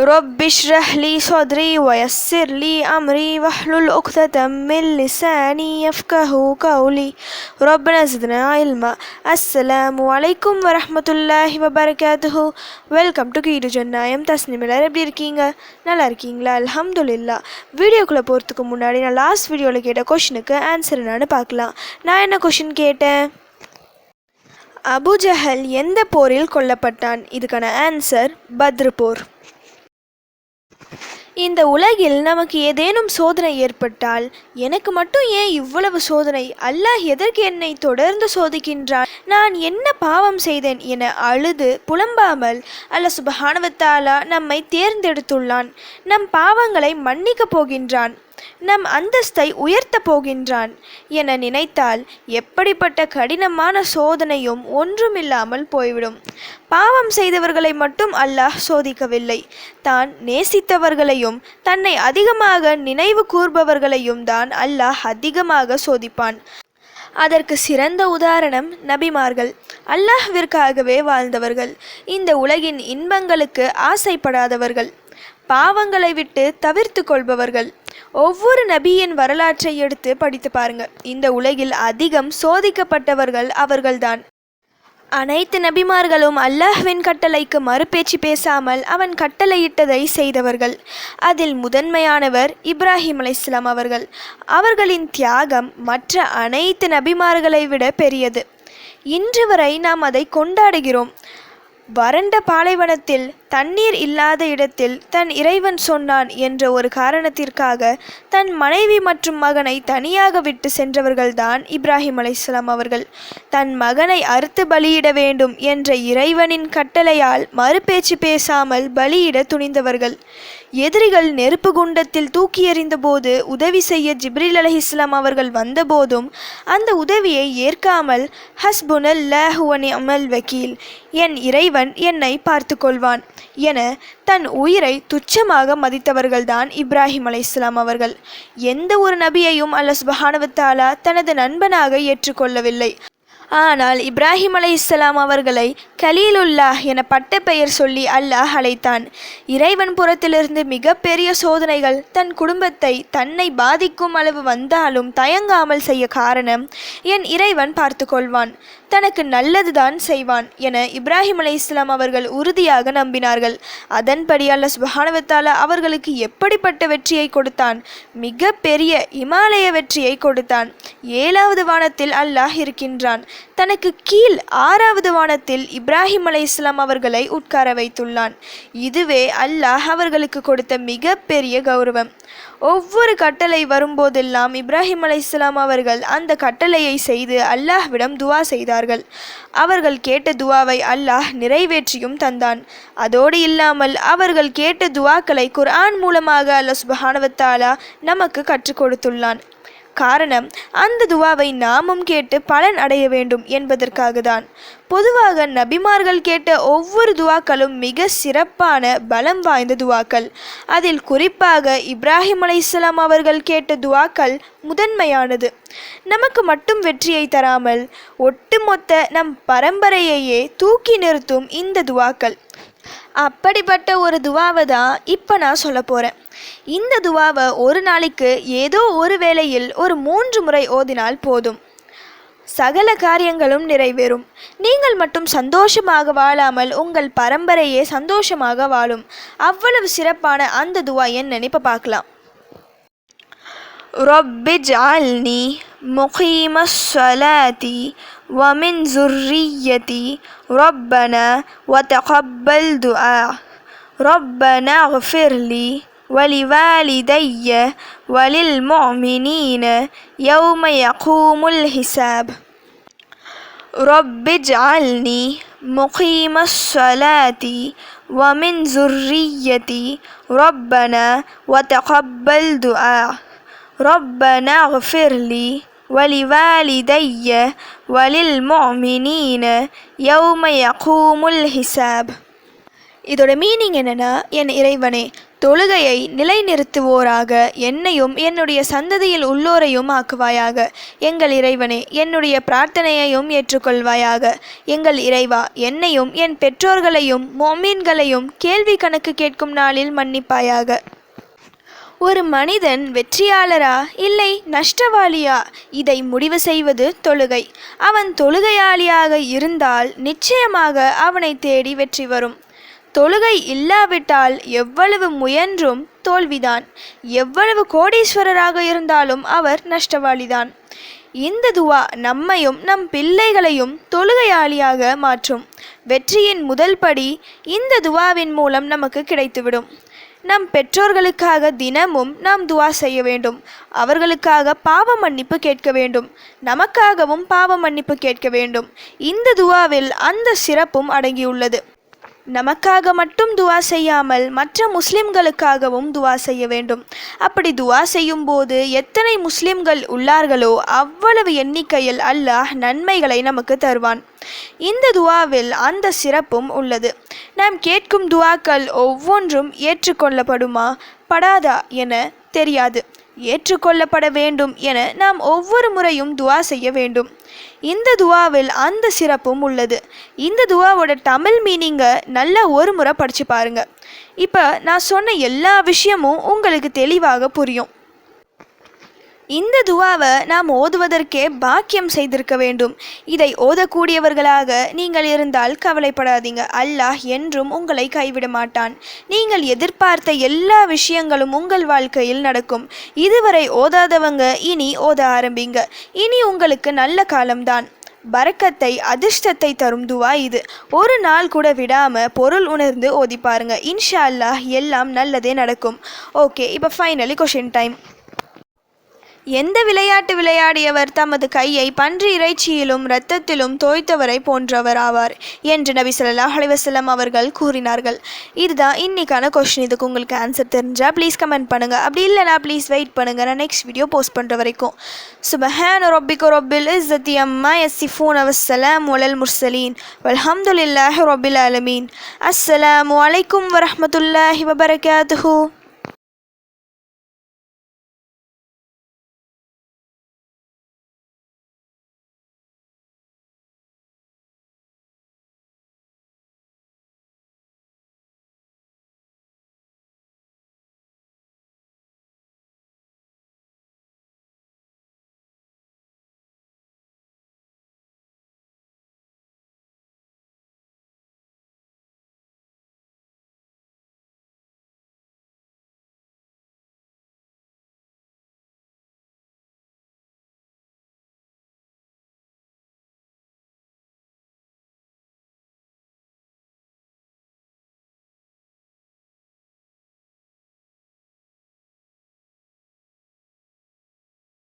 رب اشرح لي صدري ويسر لي أمري واحلل عقدة من لساني يفقه قولي ربنا زدنا علما السلام عليكم ورحمة الله وبركاته welcome to கீடு ஜன்னாயம் Tasnim எல்லாரும் எப்படி இருக்கீங்க நல்லா இருக்கீங்களா அல்ஹம்துலில்லா வீடியோக்குள்ளே போகிறதுக்கு முன்னாடி நான் லாஸ்ட் வீடியோவில் கேட்ட கொஷினுக்கு ஆன்சர் என்னன்னு பார்க்கலாம் நான் என்ன கொஷின் கேட்டேன் அபுஜஹல் எந்த போரில் கொல்லப்பட்டான் இதுக்கான ஆன்சர் பத்ர் போர் இந்த உலகில் நமக்கு ஏதேனும் சோதனை ஏற்பட்டால் எனக்கு மட்டும் ஏன் இவ்வளவு சோதனை? அல்லாஹ் எதற்கு என்னை தொடர்ந்து சோதிக்கின்றான்? நான் என்ன பாவம் செய்தேன் என அழுது புலம்பாமல் அல்ல சுபஹானவத்தாலா நம்மை தேர்ந்தெடுத்துள்ளான். நம் பாவங்களை மன்னிக்கப் போகின்றான். நம் அந்தஸ்தை உயர்த்தப் போகின்றான் என நினைத்தால் எப்படிப்பட்ட கடினமான சோதனையும் ஒன்றுமில்லாமல் போய்விடும். பாவம் செய்தவர்களை மட்டும் அல்லாஹ் சோதிக்கவில்லை. தான் நேசித்தவர்களையும் தன்னை அதிகமாக நினைவு கூர்பவர்களையும் தான் அல்லாஹ் அதிகமாக சோதிப்பான். அதற்கு சிறந்த உதாரணம் நபிமார்கள். அல்லாஹ்விற்காகவே வாழ்ந்தவர்கள். இந்த உலகின் இன்பங்களுக்கு ஆசைப்படாதவர்கள். பாவங்களை விட்டு தவிர்த்து கொள்பவர்கள். ஒவ்வொரு நபியின் வரலாற்றை எடுத்து படித்து பாருங்க. இந்த உலகில் அதிகம் சோதிக்கப்பட்டவர்கள் அவர்கள்தான். அனைத்து நபிமார்களும் அல்லாஹ்வின் கட்டளைக்கு மறுபேச்சு பேசாமல் அவன் கட்டளையிட்டதை செய்தவர்கள். அதில் முதன்மையானவர் இப்ராஹிம் அலைஸ்லாம் அவர்கள். அவர்களின் தியாகம் மற்ற அனைத்து நபிமார்களை விட பெரியது. இன்று வரை நாம் அதை கொண்டாடுகிறோம். வறண்ட பாலைவனத்தில் தண்ணீர் இல்லாத இடத்தில் தன் இறைவன் சொன்னான் என்ற ஒரு காரணத்திற்காக தன் மனைவி மற்றும் மகனை தனியாக விட்டு சென்றவர்கள்தான் இப்ராஹிம் அலைசலாம் அவர்கள். தன் மகனை அறுத்து பலியிட வேண்டும் என்ற இறைவனின் கட்டளையால் மறுபேச்சு பேசாமல் பலியிட துணிந்தவர்கள். எதிரிகள் நெருப்பு குண்டத்தில் தூக்கி எறிந்தபோது உதவி செய்ய ஜிப்ரில் அலி இஸ்லாம் அவர்கள் வந்தபோதும் அந்த உதவியை ஏற்காமல் ஹஸ்புனல் லஹுவனி அமல் வக்கீல் என் இறைவன் என்னை பார்த்து கொள்வான் என தன் உயிரை துச்சமாக மதித்தவர்கள்தான் இப்ராஹிம் அலைஹிஸ்லாம் அவர்கள். எந்த ஒரு நபியையும் அல்ல சுபஹானவத்தாலா தனது நண்பனாக ஏற்றுக்கொள்ளவில்லை. ஆனால் இப்ராஹிம் அலை இஸ்லாம் அவர்களை கலீலுல்லாஹ் என பட்ட பெயர் சொல்லி அல்லாஹ் அழைத்தான். இறைவன் புறத்திலிருந்து மிகப்பெரிய சோதனைகள் தன் குடும்பத்தை தன்னை பாதிக்கும் அளவு வந்தாலும் தயங்காமல் செய்ய காரணம் என் இறைவன் பார்த்து கொள்வான். தனக்கு நல்லதுதான் செய்வான் என இப்ராஹிம் அலை இஸ்லாம் அவர்கள் உறுதியாக நம்பினார்கள். அதன்படி அல்ல சுபஹானவத்தால அவர்களுக்கு எப்படிப்பட்ட வெற்றியை கொடுத்தான்? மிக பெரிய இமாலய வெற்றியை கொடுத்தான். ஏழாவது வானத்தில் அல்லாஹ் இருக்கின்றான். தனக்கு கீழ் ஆறாவது வானத்தில் இப்ராஹிம் அலை இஸ்லாம் அவர்களை உட்கார வைத்துள்ளான். இதுவே அல்லாஹ் அவர்களுக்கு கொடுத்த மிக பெரிய கௌரவம். ஒவ்வொரு கட்டளை வரும்போதெல்லாம் இப்ராஹிம் அலைஹிஸ்ஸலாம் அவர்கள் அந்த கட்டளையை செய்து அல்லாஹ்விடம் துவா செய்தார்கள். அவர்கள் கேட்ட துவாவை அல்லாஹ் நிறைவேற்றியும் தந்தான். அதோடு இல்லாமல் அவர்கள் கேட்ட துவாக்களை குர்ஆன் மூலமாக அல்ல சுபஹானவத்தாலா நமக்கு கற்றுக் கொடுத்துள்ளான். காரணம் அந்த துவாவை நாமும் கேட்டு பலன் அடைய வேண்டும் என்பதற்காக தான் பொதுவாக நபிமார்கள் கேட்ட ஒவ்வொரு துவாக்களும் மிக சிறப்பான பலம் வாய்ந்த துவாக்கள். அதில் குறிப்பாக இப்ராஹிம் அலைஹிஸ்ஸலாம் அவர்கள் கேட்ட துவாக்கள் முதன்மையானது. நமக்கு மட்டும் வெற்றியை தராமல் ஒட்டுமொத்த நம் பரம்பரையையே தூக்கி நிறுத்தும் இந்த துவாக்கள். அப்படிப்பட்ட ஒரு துவாவை தான் இப்போ நான் சொல்ல போகிறேன் இந்த துவாவை ஒரு நாளைக்கு ஏதோ ஒரு வேளையில் ஒரு மூன்று முறை ஓதினால் போதும் சகல காரியங்களும் நிறைவேறும் நீங்கள் மட்டும் சந்தோஷமாக வாழாமல் உங்கள் பரம்பரையே சந்தோஷமாக வாழும் அவ்வளவு சிறப்பான அந்த துவா என்னன்னு இப்போ பார்க்கலாம் رب اجعلني مقيم الصلاة ومن ذريتي ربنا وتقبل دعاء ربنا اغفر لي ولوالدي وللمؤمنين يوم يقوم الحساب رب اجعلني مقيم الصلاة ومن ذريتي ربنا وتقبل دعاء ربنا اغفر لي ولوالدي وللمؤمنين يوم يقوم الحساب இதோட மீனிங் என்னன்னா என் இறைவனே தொழுகையை நிலைநிறுத்துவோராக. என்னையும் என்னுடைய சந்ததியில் உள்ளோரையும் ஆக்குவாயாக. எங்கள் இறைவனே என்னுடைய பிரார்த்தனையையும் ஏற்றுக்கொள்வாயாக. எங்கள் இறைவா என்னையும் என் பெற்றோர்களையும் மொமீன்களையும் கேள்வி கணக்கு கேட்கும் நாளில் மன்னிப்பாயாக. ஒரு மனிதன் வெற்றியாளரா? இல்லை நஷ்டவாளியா? இதை முடிவு செய்வது தொழுகை. அவன் தொழுகையாளியாக இருந்தால் நிச்சயமாக அவனை தேடி வெற்றி வரும். தொழுகை இல்லாவிட்டால் எவ்வளவு முயன்றும் தோல்விதான். எவ்வளவு கோடீஸ்வரராக இருந்தாலும் அவர் நஷ்டவாளிதான். இந்த துவா நம்மையும் நம் பிள்ளைகளையும் தொழுகையாளியாக மாற்றும். வெற்றியின் முதல் படி இந்த துவாவின் மூலம் நமக்கு கிடைத்துவிடும். நம் பெற்றோர்களுக்காக தினமும் நாம் துவா செய்ய வேண்டும். அவர்களுக்காக பாவ மன்னிப்பு கேட்க வேண்டும். நமக்காகவும் பாவ மன்னிப்பு கேட்க வேண்டும். இந்த துவாவில் அந்த சிறப்பும் அடங்கியுள்ளது. நமக்காக மட்டும் துவா செய்யாமல் மற்ற முஸ்லிம்களுக்காகவும் துவா செய்ய வேண்டும். அப்படி துவா செய்யும் போது எத்தனை முஸ்லிம்கள் உள்ளார்களோ அவ்வளவு எண்ணிக்கையில் அல்லாஹ் நன்மைகளை நமக்கு தருவான். இந்த துவாவில் அந்த சிறப்பும் உள்ளது. நாம் கேட்கும் துவாக்கள் ஒவ்வொன்றும் ஏற்றுக்கொள்ளப்படுமா? படாதா என தெரியாது. ஏற்றுக்கொள்ளப்பட வேண்டும் என நாம் ஒவ்வொரு முறையும் துவா செய்ய வேண்டும். இந்த துவாவில் அந்த சிறப்பும் உள்ளது. இந்த துவாவோட தமிழ் மீனிங்கை நல்லா ஒரு முறை படித்து பாருங்கள் இப்போ நான் சொன்ன எல்லா விஷயமும் உங்களுக்கு தெளிவாக புரியும். இந்த துவாவை நாம் ஓதுவதற்கே பாக்கியம் செய்திருக்க வேண்டும். இதை ஓதக்கூடியவர்களாக நீங்கள் இருந்தால் கவலைப்படாதீங்க. அல்லாஹ் என்றும் உங்களை கைவிட மாட்டான். நீங்கள் எதிர்பார்த்த எல்லா விஷயங்களும் உங்கள் வாழ்க்கையில் நடக்கும். இதுவரை ஓதாதவங்க இனி ஓத ஆரம்பிங்க. இனி உங்களுக்கு நல்ல காலம்தான். பறக்கத்தை அதிர்ஷ்டத்தை தரும் துவா இது. ஒரு நாள் கூட விடாமல் பொருள் உணர்ந்து ஓதி பாருங்க. இன்ஷா அல்லாஹ் எல்லாம் நல்லதே நடக்கும். ஓகே இப்போ ஃபைனலி கொஷின் டைம் எந்த விளையாட்டு விளையாடியவர் தமது கையை பன்றி இறைச்சியிலும் இரத்தத்திலும் தோய்த்தவரை போன்றவர் ஆவார் என்று நபி ஸல்லல்லாஹு அலைஹி அவர்கள் கூறினார்கள். இதுதான் இன்னைக்கான கொஸ்டின் இதுக்கு உங்களுக்கு ஆன்சர் தெரிஞ்சால் ப்ளீஸ் கமெண்ட் பண்ணுங்க. அப்படி இல்லைனா ப்ளீஸ் வெயிட் பண்ணுங்கள் நான் நெக்ஸ்ட் வீடியோ போஸ்ட் பண்ணுற வரைக்கும். சுபஹான் ரொபிகோ ரொபில் இஸ்ஸத்தி அம்மா எஸ்ஸிஃபூன் அவசலாம் ஒலல் முர்சலீன் வல்ஹம்துல்லாஹ் ரொபில் அலமீன் அஸ்ஸலாம் அலைக்கும் வரமத்துல்லாஹி வபரகாத்துஹு.